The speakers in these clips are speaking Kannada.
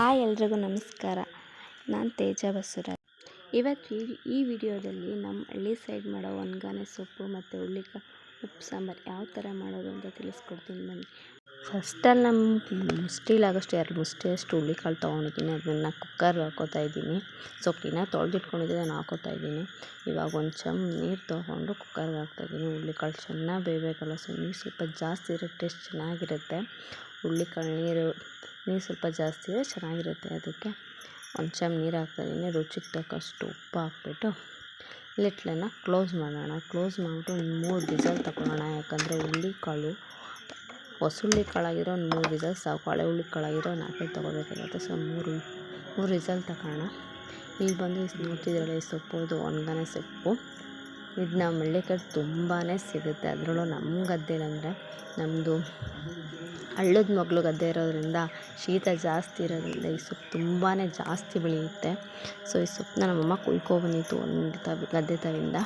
ಹಾಯ್ ಎಲ್ರಿಗೂ ನಮಸ್ಕಾರ. ನಾನು ತೇಜ ಬಸವರಾಜ್. ಇವತ್ತು ಈ ವಿಡಿಯೋದಲ್ಲಿ ನಮ್ಮ ಹಳ್ಳಿ ಸೈಡ್ ಮಾಡೋ ಒಣಗಾನೆ ಸೊಪ್ಪು ಮತ್ತು ಹುಳ್ಳಿಕಾಳು ಉಪ್ಪು ಸಾಂಬಾರು ಯಾವ ಥರ ಮಾಡೋದು ಅಂತ ತಿಳಿಸ್ಕೊಡ್ತೀನಿ ಬನ್ನಿ. ಫಸ್ಟಲ್ಲಿ ನಮ್ಮ ಮುಷ್ಟಿಲಿ ಆಗೋಷ್ಟು ಎರಡು ಮುಷ್ಟಿ ಅಷ್ಟು ಹುಳ್ಳಿಕಾಳು ತೊಗೊಂಡಿದ್ದೀನಿ. ಅದನ್ನು ಕುಕ್ಕರ್ಗೆ ಹಾಕ್ಕೋತಾ ಇದ್ದೀನಿ. ಸೊಪ್ಪಿನ ತೊಳ್ದಿಟ್ಕೊಂಡಿದ್ದೆ ನಾನು ಹಾಕ್ಕೋತಾ ಇದ್ದೀನಿ. ಇವಾಗ ಒಂದು ಚಮ್ ನೀರು ತೊಗೊಂಡು ಕುಕ್ಕರ್ಗೆ ಹಾಕ್ತಾ ಇದ್ದೀನಿ. ಹುಳ್ಳಿಕಾಳು ಚೆನ್ನಾಗಿ ಬೇಯಬೇಕಲ್ಲ. ಸೊ, ನೀರು ಸ್ವಲ್ಪ ಜಾಸ್ತಿ ಇರೋ ಟೇಸ್ಟ್ ಚೆನ್ನಾಗಿರುತ್ತೆ. ಹುಳ್ಳಿಕಾಳು ನೀರು ನೀರು ಸ್ವಲ್ಪ ಜಾಸ್ತಿ ಇದ್ದರೆ ಚೆನ್ನಾಗಿರುತ್ತೆ. ಅದಕ್ಕೆ ಒಂದು ಚಮ್ ನೀರು ಹಾಕ್ತಾಯಿದ್ದೀನಿ ರುಚಿಗೆ ತಕ್ಕಷ್ಟು ಉಪ್ಪು ಹಾಕ್ಬಿಟ್ಟು ಲಿಟ್ಲನ್ನು ಕ್ಲೋಸ್ ಮಾಡೋಣ. ಕ್ಲೋಸ್ ಮಾಡಿಬಿಟ್ಟು ಒಂದು ಮೂರು ವಿಸಲ್ ತಗೊಳ್ಳೋಣ. ಯಾಕಂದರೆ ಹುಳ್ಳಿಕಾಳು ಹೊಸ ಹುಳ್ಳಿಕಾಳಾಗಿರೋ ಒಂದು ಮೂರು ವಿಸಲ್ ಸಾಕು ಹಳೆ ಒಂದು ನಾಲ್ಕೈದು ಸೊ ಮೂರು ಮೂರು ರಿಸಲ್ಟ್ ತಗೊಳ್ಳೋಣ ಇಲ್ಲಿ ಬಂದು ನೋಡ್ತಿದ್ದೀರಲ್ಲ ಈ ಸೊಪ್ಪು, ಇದು ಒಣಗಾನೆ ಸೊಪ್ಪು. ಇದು ನಮ್ಮ ಹಳ್ಳಿ ಕಡೆ ತುಂಬಾ ಸಿಗುತ್ತೆ. ಅದರಲ್ಲೂ ನಮ್ಮ ಗದ್ದೆಲಂದರೆ ನಮ್ಮದು ಹಳ್ಳದ ಮಗ್ಳು ಗದ್ದೆ ಇರೋದರಿಂದ ಶೀತ ಜಾಸ್ತಿ ಇರೋದರಿಂದ ಈ ಸೊಪ್ಪು ತುಂಬಾ ಜಾಸ್ತಿ ಬೆಳೆಯುತ್ತೆ. ಸೊ ಈ ಸೊಪ್ಪನ್ನ ನಮ್ಮಮ್ಮ ಕುಯ್ಕೊಬಂದಿತ್ತು ಒಂದು ತವ್, ಗದ್ದೆ ತವಿಂದ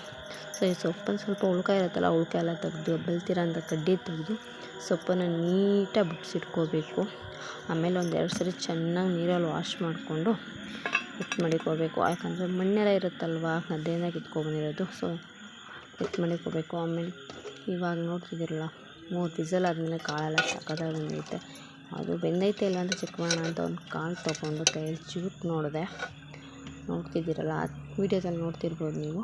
ಸೊ ಈ ಸೊಪ್ಪಲ್ಲಿ ಸ್ವಲ್ಪ ಉಳ್ಕ ಇರುತ್ತಲ್ಲ, ಉಳ್ಕ ಎಲ್ಲ ತೆಗ್ದು ಬೆಳ್ತಿರೋ ಅಂತ ಕಡ್ಡಿ ತೆಗೆದು ಸೊಪ್ಪನ್ನು ನೀಟಾಗಿ ಬಿಡಿಸಿಟ್ಕೋಬೇಕು ಆಮೇಲೆ ಒಂದು ಎರಡು ಸರಿ ಚೆನ್ನಾಗಿ ನೀರಲ್ಲಿ ವಾಶ್ ಮಾಡಿಕೊಂಡು ಎತ್ತು ಮಾಡಿಕೋಬೇಕು. ಯಾಕಂದರೆ ಮಣ್ಣೆಲ್ಲ ಇರುತ್ತಲ್ವ, ಗದ್ದೆಯಿಂದ ಕಿತ್ಕೊಬಂದಿರೋದು. ಸೊ ಎತ್ತು ಮಾಡಿಕೋಬೇಕು. ಆಮೇಲೆ ಇವಾಗ ನೋಡ್ತಿದ್ದೀರಲ್ಲ ಮೂರು ವಿಸಲ್ ಆದಮೇಲೆ ಕಾಳೆಲ್ಲ ಸಖತ್ತಾಗಿ ಬಂದೈತೆ ಅದು ಬೆಂದೈತೆ ಇಲ್ಲ ಅಂತ ಚೆಕ್ ಮಾಡೋಣ ಅಂತ ಒಂದು ಕಾಳು ತೊಗೊಂಡು ಕೈಯಲ್ಲಿ ಚೂಟ್ ನೋಡಿದೆ. ನೋಡ್ತಿದ್ದೀರಲ್ಲ, ಆ ವೀಡಿಯೋದಲ್ಲಿ ನೋಡ್ತಿರ್ಬೋದು ನೀವು.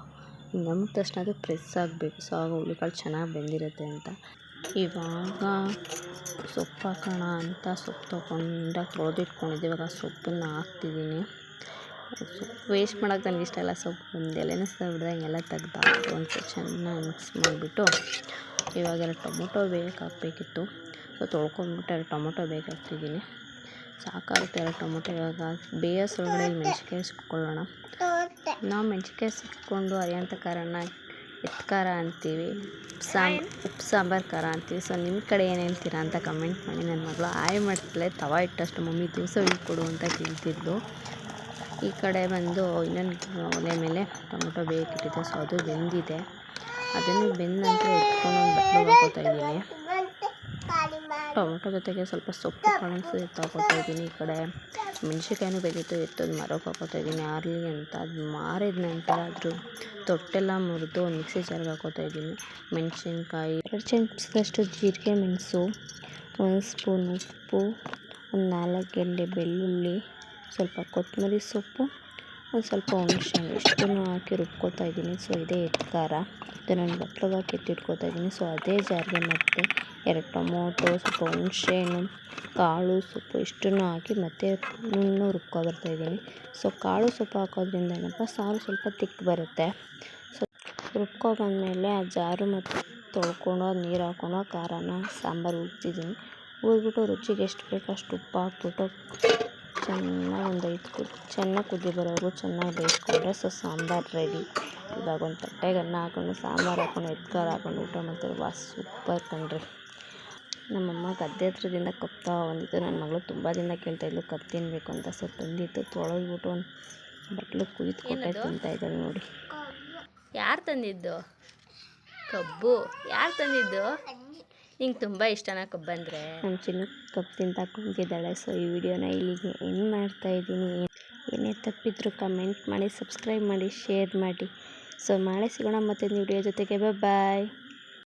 ನಮ್ಗೆ ತಕ್ಷಣ ಅದು ಪ್ರೆಸ್ ಆಗಬೇಕು. ಸೊ ಆಗ ಹುಳ್ಳಿಕಾಳು ಚೆನ್ನಾಗಿ ಬೆಂದಿರುತ್ತೆ ಅಂತ. ಇವಾಗ ಸೊಪ್ಪು ಹಾಕೋಣ ಅಂತ ಸೊಪ್ಪು ತೊಗೊಂಡಾಗ ತೊಳೆದಿಟ್ಕೊಂಡಿದ್ದೆ ಇವಾಗ ಸೊಪ್ಪನ್ನು ಹಾಕ್ತಿದ್ದೀನಿ. ಸೊಪ್ಪು ವೇಸ್ಟ್ ಮಾಡೋಕೆ ನನಗೆ ಇಷ್ಟ ಇಲ್ಲ. ಸೊಪ್ಪು ಒಂದು ಎಲೆನ ಸಹ ಬಿಡ್ದಂಗೆಲ್ಲ ತೆಗ್ದು ಒಂದು ಚೆನ್ನಾಗಿ ಮಿಕ್ಸ್ ಮಾಡಿಬಿಟ್ಟು ಇವಾಗೆಲ್ಲ ಟೊಮೊಟೊ ಬೇಕಾಗಬೇಕಿತ್ತು ಹಾಕಬೇಕಿತ್ತು. ಸೊ, ತೊಳ್ಕೊಂಬಿಟ್ಟು ಎರಡು ಟೊಮೊಟೊ ಬೇಕಾಗ್ತಿದ್ದೀನಿ ಸಾಕಾಗುತ್ತೆ ಎರಡು ಟೊಮೊಟೊ ಇವಾಗ. ಬೇಯೋಷ್ಟ್ರೊಳಗಡೆ ಇಲ್ಲಿ ಮೆಣ್ಸಿನ್ಕಾಯಿ ಸುಟ್ಕೊಳ್ಳೋಣ ನಾವು ಮೆಣ್ಸಿನ್ಕಾಯಿ ಸುಟ್ಕೊಂಡು ಅರಿಯಂಥ ಖಾರನ ಎತ್ತು ಖಾರ ಅಂತೀವಿ. ಸಾಂಬ್ ಉಪ್ಪು ಸಾಂಬಾರು ಖಾರ ಅಂತೀವಿ. ಸೊ ನಿಮ್ಮ ಕಡೆ ಏನು ಹೇಳ್ತೀರಾ ಅಂತ ಕಮೆಂಟ್ ಮಾಡಿ. ನನ್ನ ಮಗಳು ಆಯ್ ಮಾಡ್ತಾಳೆ ತವ ಇಟ್ಟಷ್ಟು ಮಮ್ಮಿ ದೋಸೆ ಕೊಡು ಅಂತ ಕೇಳ್ತಿದ್ದು ಈ ಕಡೆ ಬಂದು ಇನ್ನೊಂದು ಒಲೆ ಮೇಲೆ ಟೊಮೊಟೊ ಬೇಯಕ್ಕಿಟ್ಟಿದ್ದೆ ಸೊ, ಅದು ಬೆಂದಿದೆ. ಅದನ್ನು ಬೆಂದ ನಂತರ ಒಂದು ಬಟ್ಲಿಗೆ ಹಾಕೋತಾ ಇದ್ದೀನಿ. ಟೊಮೆಟೊ ಜೊತೆಗೆ ಸ್ವಲ್ಪ ಸೊಪ್ಪು ಕಾಳು ತಗೋತಾ ಇದ್ದೀನಿ ಈ ಕಡೆ. ಮೆಣ್ಸಿನ್ಕಾಯಿನೂ ಬೇಕಿತ್ತು ಎತ್ತದು ಮರಕ್ಕೆ ಹಾಕೋತಾ ಇದ್ದೀನಿ. ಆರಲಿ ಅಂತ ಅದು ಮಾರಿದ ನಂತರ ಅದ್ರ ತೊಟ್ಟೆಲ್ಲ ಮುರಿದು ಮಿಕ್ಸಿ ಜಾರ್ಗೆ ಹಾಕೋತಾ ಇದ್ದೀನಿ. ಮೆಣಸಿನ್ಕಾಯಿ ಎರಡು ಚಮಚದಷ್ಟು ಜೀರಿಗೆ ಮೆಣಸು, ಒಂದು ಸ್ಪೂನ್ ಉಪ್ಪು, ಒಂದು ನಾಲ್ಕು ಗೆಡ್ಡೆ ಬೆಳ್ಳುಳ್ಳಿ, ಸ್ವಲ್ಪ ಕೊತ್ತಂಬರಿ ಸೊಪ್ಪು ಸ್ವಲ್ಪ ಹುಣಸೆ ಇಷ್ಟನ್ನು ಹಾಕಿ ರುಬ್ಕೊಳ್ತಾ ಇದ್ದೀನಿ. ಸೊ ಇದೇ ಖಾರ ನಾನು ಬಟ್ಲಿಗೆ ಹಾಕಿ ಎತ್ತಿಟ್ಕೋತಾ ಇದ್ದೀನಿ. ಸೊ ಅದೇ ಜಾರಿಗೆ ಮತ್ತೆ ಎರಡು ಟೊಮೊಟೊ, ಸ್ವಲ್ಪ ಹುಣಸೆಹಣ್ಣು, ಕಾಳು, ಸೊಪ್ಪು ಇಷ್ಟನ್ನು ಹಾಕಿ ಮತ್ತೆ ನುಣ್ಣು ರುಬ್ಕೊ ಬರ್ತಾಯಿದ್ದೀನಿ ಸೊ ಕಾಳು, ಸೊಪ್ಪು ಹಾಕೋದ್ರಿಂದ ಏನಪ್ಪ, ಸಾರು ಸ್ವಲ್ಪ ತಿಕ್ ಬರುತ್ತೆ. ಸೊ ರುಬ್ಕೊ ಬಂದಮೇಲೆ ಆ ಜಾರು ಮತ್ತು ತೊಳ್ಕೊಂಡು ನೀರು ಹಾಕ್ಕೊಂಡು ಖಾರನ, ಸಾಂಬಾರು ಉಗ್ತಿದ್ದೀನಿ ಉಗ್ಬಿಟ್ಟು ರುಚಿಗೆ ಎಷ್ಟು ಬೇಕೋ ಅಷ್ಟು ಉಪ್ಪು ಹಾಕ್ಬಿಟ್ಟು ಚೆನ್ನಾಗಿ ಒಂದು ಐದು ಕುದಿ ಚೆನ್ನಾಗಿ ಕುದಿ ಬರೋವರೆಗೂ ಚೆನ್ನಾಗಿ ಬೇಯಿಸ್ಕೊಂಡ್ರೆ ಸೊ ಸಾಂಬಾರು ರೆಡಿ ಇವಾಗ ಒಂದು ತಟ್ಟೆಗೆ ಅನ್ನ ಹಾಕೊಂಡು ಸಾಂಬಾರು ಹಾಕೊಂಡು ಎತ್ಕಾರ ಹಾಕೊಂಡು ಊಟ ಮಾಡ್ತಾರೆ. ವಾ ಸೂಪರ್ ಕಣ್ರಿ. ನಮ್ಮಮ್ಮ ಗದ್ದೆ ಹತ್ರದಿಂದ ಕಪ್ತಾ ಬಂದಿತ್ತು. ನನ್ನ ಮಗಳು ತುಂಬ ದಿನ ಕೇಳ್ತಾಯಿದ್ಲು ಕಪ್ ತಿನ್ನಬೇಕು ಅಂತ. ಸೊ ತಂದಿತ್ತು ತೊಳೆದ್ಬಿಟ್ಟು ಒಂದು ಬಟ್ಲು ಕುಯ್ದು ಕೊಟ್ಟೆ ತಿಂತಾಯಿದ್ದಾಳೆ ನೋಡಿ. ಯಾರು ತಂದಿದ್ದು? ಕಬ್ಬು. ಯಾರು ತಂದಿದ್ದು? ನಿಂಗೆ ತುಂಬ ಇಷ್ಟನಾ ಕಬ್ಬು ಬಂದರೆ ನಮ್ಮ ಚಿನ್ನ ಕಬ್ಬು ತಿಂತ ಕುಂತಿದ್ದಾಳೆ ಸೊ ಈ ವಿಡಿಯೋನ ಇಲ್ಲಿಗೆ ಏನು ಮಾಡ್ತಾಯಿದ್ದೀನಿ ಏನೇ ತಪ್ಪಿದ್ರು ಕಮೆಂಟ್ ಮಾಡಿ ಸಬ್ಸ್ಕ್ರೈಬ್ ಮಾಡಿ ಶೇರ್ ಮಾಡಿ. ಸೊ ನಾಳೆ ಸಿಗೋಣ ಮತ್ತೆ ವಿಡಿಯೋ ಜೊತೆಗೆ. ಬಾಯ್